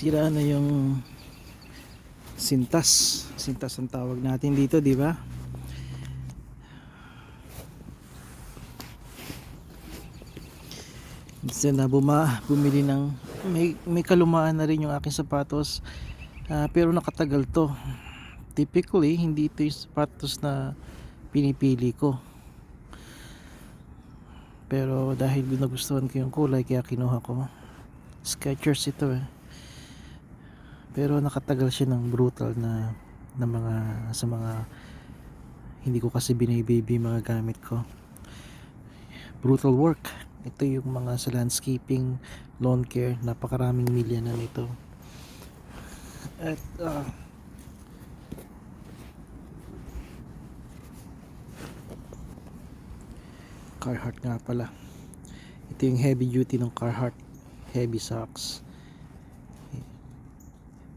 sira na yung sintas. Sintas ang tawag natin dito di ba? Gusto na buma, bumili ng may, may kalumaan na rin yung aking sapatos. Ah, pero nakatagal to. Typically hindi ito yung sapatos na pinipili ko. Pero dahil nagustuhan ko yung kulay kaya kinuha ko. Skechers ito eh pero nakatagal siya ng brutal na na mga sa mga hindi ko kasi binibaby mga gamit ko. Brutal work. Ito yung mga sa landscaping lawn care. Napakaraming milya na nito. At ah, Carhartt nga pala. Ito yung heavy duty ng Carhartt. Heavy socks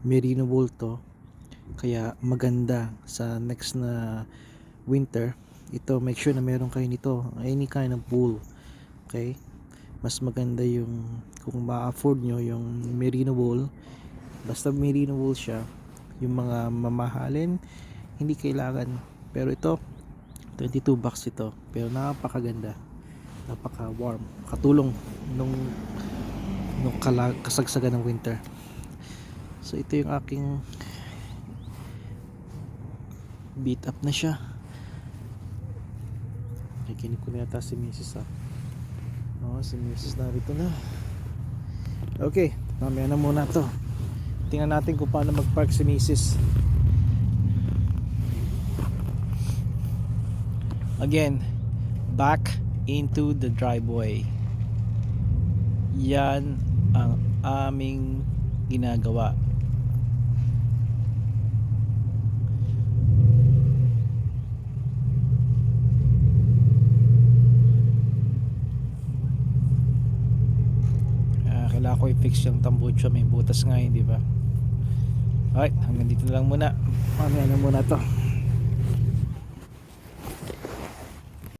merino wool to. Kaya maganda sa next na winter. Ito make sure na meron kayo nito. Any kind of wool okay? Mas maganda yung kung ma-afford nyo yung merino wool basta merino wool siya. Yung mga mamahalin hindi kailangan. Pero ito 22 bucks ito. Pero napakaganda. Napaka warm katulong nung nung kasagsagan ng winter so ito yung aking beat up na siya nakikinig ko na yata si Mrs. ah Oo, si Mrs. narito na okay mamaya na muna to tingnan natin kung paano mag-park si Mrs. Again, back into the driveway. Yan ang aming ginagawa. Kailangan ko i-fix yung tambucho may butas nga hindi ba? Alright, hanggang dito na lang muna. Mamaya na muna to.